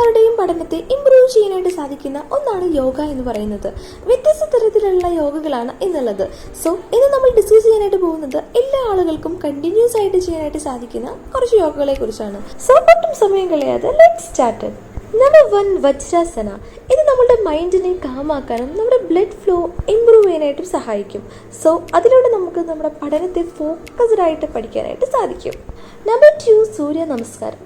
എല്ലാവരുടെയും പഠനത്തെ ഇമ്പ്രൂവ് ചെയ്യാനായിട്ട് സാധിക്കുന്ന ഒന്നാണ് യോഗ എന്ന് പറയുന്നത്. വ്യത്യസ്ത തരത്തിലുള്ള യോഗകളാണ് എന്നുള്ളത് സോ ഇന്ന് നമ്മൾ ഡിസ്കസ് ചെയ്യാനായിട്ട് പോകുന്നത് എല്ലാ ആളുകൾക്കും കണ്ടിന്യൂസ് ആയിട്ട് ചെയ്യാനായിട്ട് സാധിക്കുന്ന കുറച്ച് യോഗകളെ കുറിച്ചാണ്. സോ ഒട്ടും സമയം കളയാതെ സ്റ്റാർട്ട് നമ്പർ വൺ വജ്രാസന ഇത് നമ്മുടെ മൈൻഡിനെ കാമാക്കാനും നമ്മുടെ ബ്ലഡ് ഫ്ലോ ഇമ്പ്രൂവ് ചെയ്യാനായിട്ടും സഹായിക്കും. സോ അതിലൂടെ നമുക്ക് നമ്മുടെ പഠനത്തെ ഫോക്കസ്ഡ് ആയിട്ട് പഠിക്കാനായിട്ട് സാധിക്കും. നമ്പർ ടു സൂര്യ നമസ്കാരം.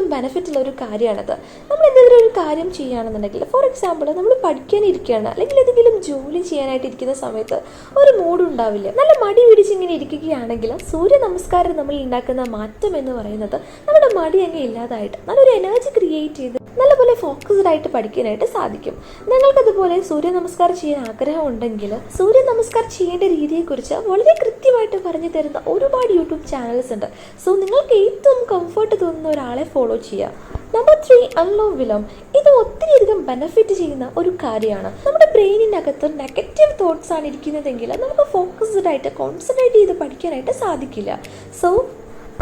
ഒത്തിരിയധികം ബെനിഫിറ്റ് ഉള്ള ഒരു കാര്യമാണത് നമ്മൾ എന്തെങ്കിലും ഒരു കാര്യം ചെയ്യുകയാണെന്നുണ്ടെങ്കിൽ ഫോർ എക്സാമ്പിൾ നമ്മൾ പഠിക്കാനിരിക്കുകയാണ് അല്ലെങ്കിൽ എന്തെങ്കിലും ജോലി ചെയ്യാനായിട്ട് ഇരിക്കുന്ന സമയത്ത് ഒരു മൂഡ് ഉണ്ടാവില്ല നല്ല മടി പിടിച്ച് ഇങ്ങനെ ഇരിക്കുകയാണെങ്കിൽ സൂര്യ നമസ്കാരം നമ്മൾ ഉണ്ടാക്കുന്ന മാറ്റം എന്ന് പറയുന്നത് നമ്മുടെ മടി അങ്ങ് ഇല്ലാതായിട്ട് നല്ലൊരു എനർജി ക്രിയേറ്റ് ചെയ്ത് നല്ലപോലെ ഫോക്കസ്ഡ് ആയിട്ട് പഠിക്കാനായിട്ട് സാധിക്കും. നിങ്ങൾക്കതുപോലെ സൂര്യ നമസ്കാരം ചെയ്യാൻ ആഗ്രഹം ഉണ്ടെങ്കിൽ സൂര്യ നമസ്കാരം ചെയ്യേണ്ട രീതിയെക്കുറിച്ച് വളരെ കൃത്യമായിട്ട് പറഞ്ഞു തരുന്ന ഒരുപാട് യൂട്യൂബ് ചാനൽസ് ഉണ്ട്. സോ നിങ്ങൾക്ക് ഏറ്റവും കംഫർട്ട് തോന്നുന്ന ഒരാളെ ഫോളോ ചെയ്യുക. Number three Anulom Vilom. ഇത് ഒത്തിരിയധികം ബെനഫിറ്റ് ചെയ്യുന്ന ഒരു കാര്യമാണ്. നമ്മുടെ ബ്രെയിനിനകത്ത് നെഗറ്റീവ് തോട്ട്സ് ആണ് ഇരിക്കുന്നതെങ്കിൽ നമുക്ക് ഫോക്കസ്ഡ് ആയിട്ട് കോൺസെൻട്രേറ്റ് ചെയ്ത് പഠിക്കാനായിട്ട് സാധിക്കില്ല. സോ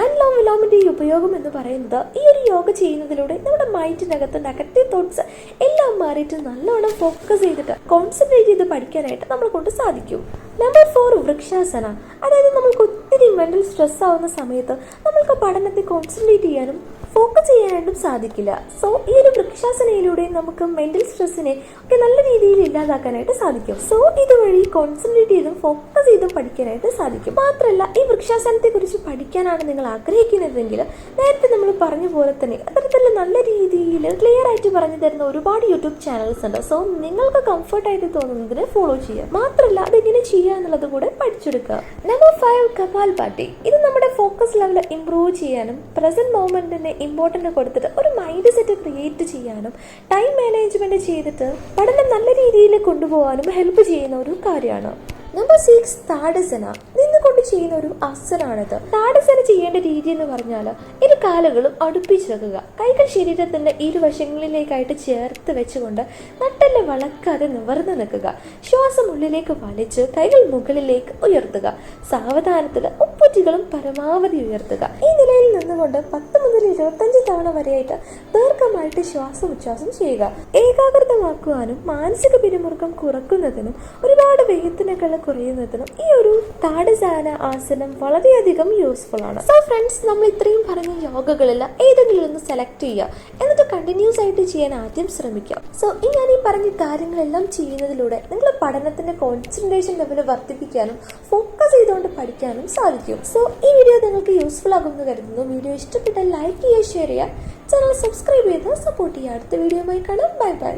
അൺലോം വിലോമിന്റെ ഈ ഉപയോഗം എന്ന് പറയുന്നത് ഈ ഒരു യോഗ ചെയ്യുന്നതിലൂടെ നമ്മുടെ മൈൻഡിനകത്ത് നെഗറ്റീവ് തോട്ട്സ് എല്ലാം മാറിയിട്ട് നല്ലോണം ഫോക്കസ് ചെയ്തിട്ട് കോൺസെൻട്രേറ്റ് ചെയ്ത് പഠിക്കാനായിട്ട് നമ്മളെ കൊണ്ട് സാധിക്കും. Number four Vrikshasana. അതായത് നമ്മൾക്ക് ഒത്തിരി മെന്റൽ സ്ട്രെസ് ആവുന്ന സമയത്ത് നമ്മൾക്ക് പഠനത്തെ കോൺസെൻട്രേറ്റ് ചെയ്യാനും ഫോക്കസ് ചെയ്യാനായിട്ടും സാധിക്കില്ല. സോ ഈ ഒരു വൃക്ഷാസനയിലൂടെ നമുക്ക് മെന്റൽ സ്ട്രെസ്സിനെ ഒക്കെ നല്ല രീതിയിൽ ഇല്ലാതാക്കാനായിട്ട് സാധിക്കും. സോ ഇതുവഴി കോൺസെൻട്രേറ്റ് ചെയ്തും ഫോക്കസ് ചെയ്തും പഠിക്കാനായിട്ട് സാധിക്കും. മാത്രമല്ല ഈ വൃക്ഷാസനത്തെ കുറിച്ച് പഠിക്കാനാണ് നിങ്ങൾ ആഗ്രഹിക്കുന്നതെങ്കിൽ നേരത്തെ നമ്മൾ പറഞ്ഞ പോലെ തന്നെ അത്തരത്തിൽ നല്ല രീതിയിൽ ക്ലിയർ ആയിട്ട് പറഞ്ഞു തരുന്ന ഒരുപാട് യൂട്യൂബ് ചാനൽസ് ഉണ്ട്. സോ നിങ്ങൾക്ക് കംഫർട്ടായിട്ട് തോന്നുന്നതിനെ ഫോളോ ചെയ്യാം മാത്രമല്ല അതെങ്ങനെ ചെയ്യുക എന്നുള്ളത് കൂടെ പഠിച്ചെടുക്കുക. നമ്പർ ഫൈവ് കപാൽ പാട്ടി ഇത് നമ്മുടെ ഫോക്കസ് ലെവൽ ഇമ്പ്രൂവ് ചെയ്യാനും പ്രസന്റ് മൊമെന്റിനെ ഇമ്പോർട്ടന്റ് കൊടുത്തിട്ട് ഒരു മൈൻഡ് സെറ്റ് ക്രിയേറ്റ് ചെയ്യാനും ടൈം മാനേജ്മെന്റ് ചെയ്തിട്ട് പഠനം നല്ല രീതിയിൽ കൊണ്ടുപോകാനും ഹെൽപ്പ് ചെയ്യുന്ന ഒരു കാര്യമാണ്. നമ്പർ സിക്സ് താടസന നിന്നുകൊണ്ട് ചെയ്യുന്ന ഒരു ആസനാണിത് താടസന ചെയ്യേണ്ട രീതി എന്ന് പറഞ്ഞാൽ ഇരു കാലുകളും അടുപ്പിച്ചിറക്കുക കൈകൾ ശരീരത്തിന്റെ ഇരുവശങ്ങളിലേക്കായിട്ട് ചേർത്ത് വെച്ചുകൊണ്ട് നട്ടല്ല വളക്കാതെ നിവർന്നു നിൽക്കുക. ശ്വാസം ഉള്ളിലേക്ക് വലിച്ച് കൈകൾ മുകളിലേക്ക് ഉയർത്തുക. സാവധാനത്തിൽ ഉപ്പുറ്റികളും പരമാവധി ഉയർത്തുക. ഈ നിലയിൽ നിന്നുകൊണ്ട് പത്ത് മുതൽ ഇരുപത്തഞ്ച് തവണ വരെയായിട്ട് ദീർഘമായിട്ട് ശ്വാസം ഉച്ഛ്വാസം ചെയ്യുക. ഏകാഗ്രതമാക്കുവാനും മാനസിക പിരിമുറുക്കം കുറക്കുന്നതിനും ഒരുപാട് വേദനകൾ കുറയുന്നതിനും ഈ ഒരു താടസാന ആസനം വളരെയധികം യൂസ്ഫുൾ ആണ്. സോ ഫ്രണ്ട്സ് നമ്മൾ ഇത്രയും പറഞ്ഞ യോഗകളിൽ ഏതെങ്കിലും ഒന്ന് സെലക്ട് ചെയ്യുക. എന്നിട്ട് കണ്ടിന്യൂസ് ആയിട്ട് ചെയ്യാൻ ആദ്യം ശ്രമിക്കുക. സോ ഈ ഞാൻ ഈ പറഞ്ഞ കാര്യങ്ങളെല്ലാം ചെയ്യുന്നതിലൂടെ നിങ്ങൾ പഠനത്തിന്റെ കോൺസെൻട്രേഷൻ ലെവൽ വർദ്ധിപ്പിക്കാനും ഫോക്കസ് ചെയ്തുകൊണ്ട് പഠിക്കാനും സാധിക്കും. സോ ഈ വീഡിയോ നിങ്ങൾക്ക് യൂസ്ഫുൾ ആകുമെന്ന് കരുതുന്നു. വീഡിയോ ഇഷ്ടപ്പെട്ടാൽ ലൈക്ക് ചെയ്യുക ഷെയർ ചെയ്യുക ചാനൽ സബ്സ്ക്രൈബ് ചെയ്ത് സപ്പോർട്ട് ചെയ്യുക. അടുത്ത വീഡിയോയുമായി കാണാം. Bye bye.